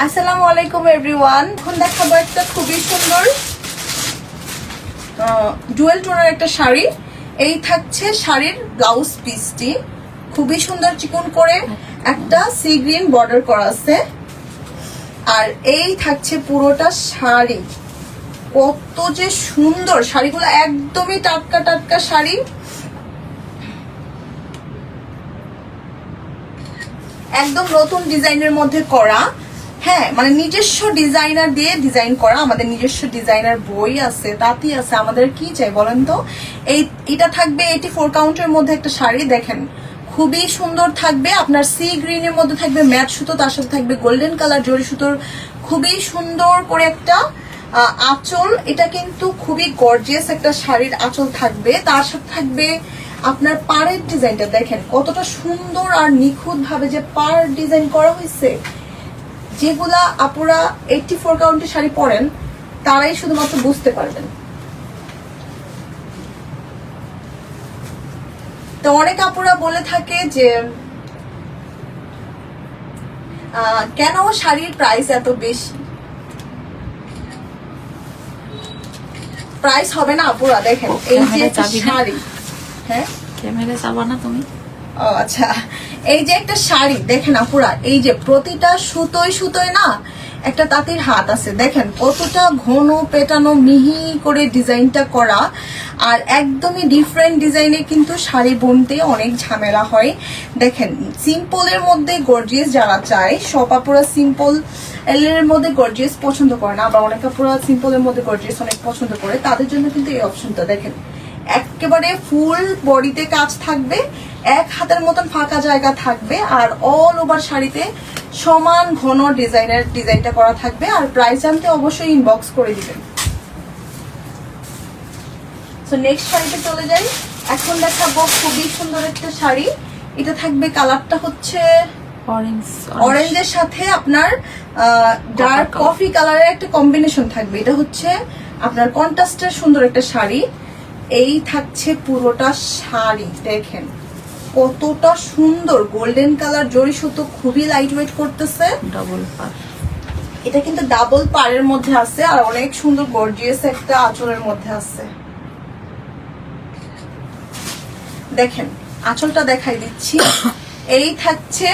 আসসালামু আলাইকুম এভরিওয়ান এখন দেখাবো একটা খুবই সুন্দর ডুয়েল টোনের একটা শাড়ি। এই থাকছে শাড়ির ব্লাউজ পিসটি খুবই সুন্দর চিকন করে একটা সি গ্রিন বর্ডার করা আছে। আর এই থাকছে পুরোটা শাড়ি। কত যে সুন্দর শাড়িগুলো, একদমই টাটকা টাটকা শাড়ি। একদম নতুন ডিজাইনের মধ্যে করা। হ্যাঁ মানে নিজস্ব ডিজাইনার দিয়ে ডিজাইন করা, আমাদের নিজস্ব ডিজাইনার বই আছে, তাঁতি আছে, আমাদের কি চাই বলেন তো? এই, এটা থাকবে এইটি ফোর কাউন্টের মধ্যে একটা শাড়ি, দেখেন। খুবই সুন্দর থাকবে, আপনার সি গ্রিনের মধ্যে থাকবে ম্যাট সুতো, তার সাথে থাকবে গোল্ডেন কালার জরি সুতোর খুবই সুন্দর করে একটা আঁচল। এটা কিন্তু খুবই গর্জিয়াস একটা শাড়ির আঁচল থাকবে। তার সাথে থাকবে আপনার পাড়ের ডিজাইনটা দেখেন, কতটা সুন্দর আর নিখুঁত ভাবে যে পাড় ডিজাইন করা হয়েছে। যেগুলা আপুরা এইটটি ফোর কাউন্টের শাড়ি পরেন তারাই শুধুমাত্র বুঝতে পারবেন। তো অনেক আপুরা বলে থাকে যে কেন শাড়ির প্রাইস এত বেশি? প্রাইস হবে না আপুরা দেখেন এই যে চাবি? শাড়ি হ্যাঁ? ক্যামেরা যাবা না তুমি? ও আচ্ছা। এই যে একটা শাড়ি, দেখেন আপুরা, এই যে প্রতিটা সুতোয় সুতোয় না, একটা তাঁতির হাত আছে। দেখেন, কতটা ঘন, পেটানো, মিহি করে ডিজাইনটা করা। আর একদমই ডিফারেন্ট ডিজাইনে কিন্তু শাড়ি বুনতে অনেক ঝামেলা হয়। দেখেন সিম্পলের মধ্যে গর্জিয়াস যারা চায়, সব আপুরা সিম্পল এর মধ্যে গর্জিয়াস পছন্দ করে না। আবার অনেক আপুরা সিম্পলের মধ্যে গর্জিয়াস অনেক পছন্দ করে। তাদের জন্য কিন্তু এই অপশনটা দেখেন, একেবারে ফুল বডিতে কাজ থাকবে। এক হাতের মতন ফাঁকা জায়গা থাকবে আর অল ওভার শাড়িতে সমান ঘন ডিজাইনের ডিজাইনটা করা থাকবে আর প্রাইস জানতে অবশ্যই ইনবক্স করে দিবেন। সো নেক্সট শাড়িতে চলে যাই। এখন দেখাবো খুবই সুন্দর একটা শাড়ি। এটা থাকবে কালারটা হচ্ছে অরেঞ্জ অরেঞ্জের সাথে আপনার ডার্ক কফি কালারের একটা কম্বিনেশন থাকবে। এটা হচ্ছে আপনার কন্ট্রাস্টের সুন্দর একটা শাড়ি। এই থাকছে পুরোটা শাড়ি দেখেন। কতটা সুন্দর গোল্ডেন কালার জড়ি সুতো খুবই লাইট ওয়েট করতেছে। ডাবল পার। এটা কিন্তু ডাবল পারের মধ্যে আছে আর অনেক সুন্দর গর্জিয়াস একটা আঁচলের মধ্যে আছে। দেখেন আঁচলটা দেখাই দিচ্ছি। এই থাকছে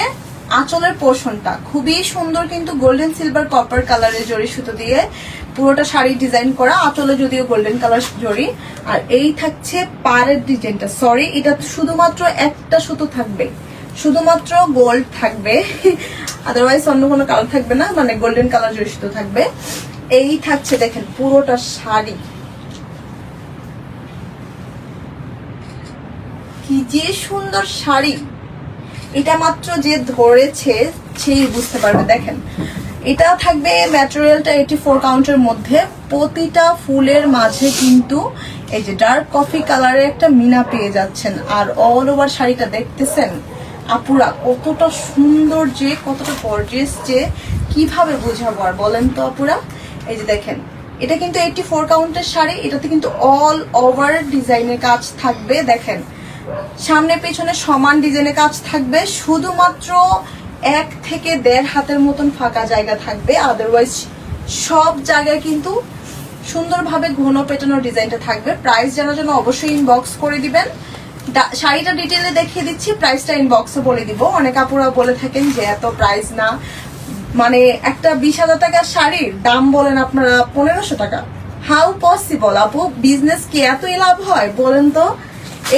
আঁচলের পোর্শনটা। খুবই সুন্দর কিন্তু গোল্ডেন সিলভার কপার কালারের জড়ি সুতো দিয়ে পুরোটা শাড়ি ডিজাইন করা, আঁচলে যদিও গোল্ডেন কালার জড়ি। আর এই থাকছে পাড়ের ডিজাইনটা সরি এটা শুধুমাত্র একটা সুতো থাকবে। শুধুমাত্র গোল্ড থাকবে। আদারওয়াইজ অন্য কোনো কালার থাকবে না মানে গোল্ডেন কালার জড়ি সুতো থাকবে। এই থাকছে দেখেন পুরোটা শাড়ি। কি যে সুন্দর শাড়ি। এটা মাত্র যে ধরেছে, সেই বুঝতে পারবে, দেখেন। এটা থাকবে ম্যাটেরিয়ালটা এইটি ফোর কাউন্টের মধ্যে। প্রতিটা ফুলের মাঝে কিন্তু এই যে ডার্ক কফি কালারের একটা মিনা পেয়ে যাচ্ছেন। আর অল ওভার শাড়িটা দেখতেছেন? আপুরা, কতটা সুন্দর যে, কতটা গর্জিয়াস যে, কীভাবে বোঝাবো আর বলেন তো আপুরা? এই যে দেখেন, এটা কিন্তু এইটি ফোর কাউন্টের শাড়ি, এটাতে কিন্তু অল ওভার ডিজাইনের কাজ থাকবে, দেখেন। সামনে পেছনে সমান ডিজাইনের কাজ থাকবে, শুধুমাত্র এক থেকে দেড় হাতের মতন ফাঁকা জায়গা থাকবে। আদারওয়াইজ সব জায়গায় কিন্তু সুন্দরভাবে ঘন পেটানো ডিজাইনটা থাকবে। প্রাইস জানার জন্য অবশ্যই ইনবক্স করে দিবেন শাড়িটা ডিটেলে দেখিয়ে দিচ্ছি প্রাইসটা ইনবক্সে বলে দিব। অনেক আপুরা বলে থাকেন যে, এত প্রাইস না। মানে একটা বিশ হাজার টাকার শাড়ির দাম বলেন আপনারা পনেরোশো টাকা। হাউ পসিবল আপু বিজনেস কি এতই লাভ হয়? বলেন তো।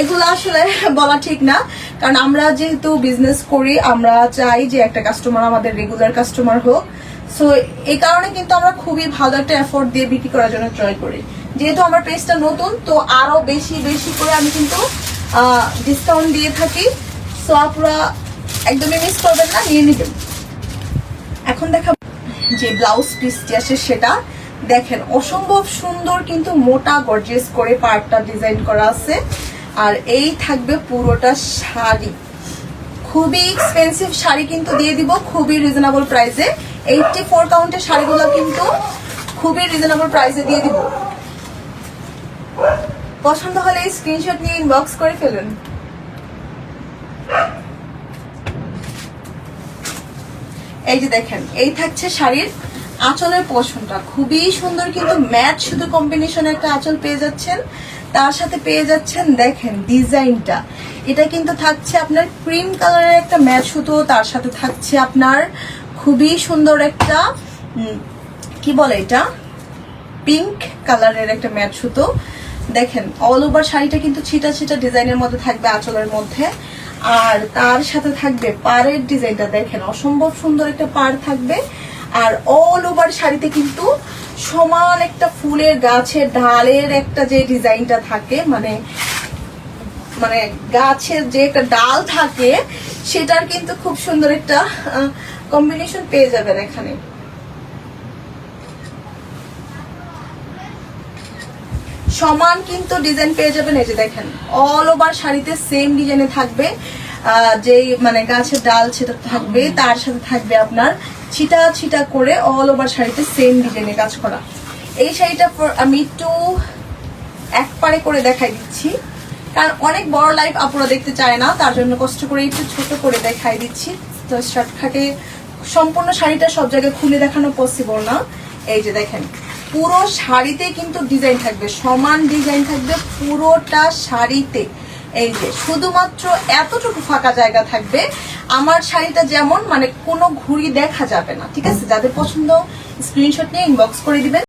এগুলো আসলে বলা ঠিক না। কারণ আমরা যেহেতু বিজনেস করি, আমরা চাই যে একটা কাস্টমার আমাদের রেগুলার কাস্টমার হোক। সো এই কারণে কিন্তু আমরা খুবই ভালো একটা এফোর্ট দিয়ে বিক্রি করার জন্য ট্রাই করি। যেহেতু আমার পেজটা নতুন, তো আরও বেশি বেশি করে আমি কিন্তু ডিসকাউন্ট দিয়ে থাকি। সো আপনারা একদমই মিস করবেন না, নিয়ে নেবেন। এখন দেখা যে ব্লাউজ পিসটি আছে সেটা। দেখেন, অসম্ভব সুন্দর কিন্তু মোটা গর্জিয়াস করে পার্টটা ডিজাইন করা আছে। আর এই থাকবে পুরোটা শাড়ি। খুবই এক্সপেন্সিভ শাড়ি কিন্তু দিয়ে দিব, খুবই রিজনেবল প্রাইসে এইটটি ফোর কাউন্টের শাড়িগুলো কিন্তু খুবই রিজনেবল প্রাইসে দিয়ে দিব। পছন্দ হলে স্ক্রিনশট নিয়ে ইনবক্স করে ফেলুন। এই যে দেখেন, এই থাকছে শাড়ির আঁচলের পশনটা খুবই সুন্দর কিন্তু ম্যাচ শুধু কম্বিনেশনে একটা আঁচল পেয়ে যাচ্ছেন। তার সাথে পেয়ে যাচ্ছেন, দেখেন, ডিজাইনটা। এটা কিন্তু থাকছে আপনার ক্রিম কালারের একটা ম্যাচ সুতো, তার সাথে থাকছে আপনার খুবই সুন্দর একটা কি বলে এটা? পিঙ্ক কালারের একটা ম্যাচ সুতো। দেখেন অল ওভার শাড়িটা কিন্তু ছিটা ছিটা ডিজাইনের মধ্যে থাকবে, আঁচলের মধ্যে। আর তার সাথে থাকবে পাড়ের ডিজাইনটা, দেখেন, অসম্ভব সুন্দর একটা পাড় থাকবে। আর অল ওভার শাড়িতে কিন্তু সমান একটা ফুলের গাছের ডালের একটা যে ডিজাইনটা থাকে মানে মানে গাছের যে একটা ডাল থাকে, সেটার কিন্তু খুব সুন্দর একটা কম্বিনেশন পেয়ে যাবেন এখানে। সমান কিন্তু ডিজাইন পেয়ে যাবেন এই যে দেখেন অল ওভার শাড়িতে সেম ডিজাইনে থাকবে। যেই মানে গাছের ডাল সেটা থাকবে তার সাথে থাকবে আপনার ছিটা ছিটা করে অল ওভার শাড়িতে সেম ডিজাইনে কাজ করা। এই শাড়িটা আমি একটু এক পারে করে দেখাই দিচ্ছি। কারণ অনেক বড় লাইভ আপনারা দেখতে চায় না তার জন্য কষ্ট করে একটু ছোট করে দেখাই দিচ্ছি। তো শর্টকাটে সম্পূর্ণ শাড়িটা সব জায়গায় খুলে দেখানো পসিবল না। এই যে দেখেন পুরো শাড়িতে কিন্তু ডিজাইন থাকবে সমান ডিজাইন থাকবে পুরোটা শাড়িতে। এই যে, শুধুমাত্র এতটুকু ফাঁকা জায়গা থাকবে। আমার শাড়িটা যেমন মানে কোনো ঘুড়ি দেখা যাবে না, ঠিক আছে? যাদের পছন্দ স্ক্রিনশট নিয়ে ইনবক্স করে দিবেন।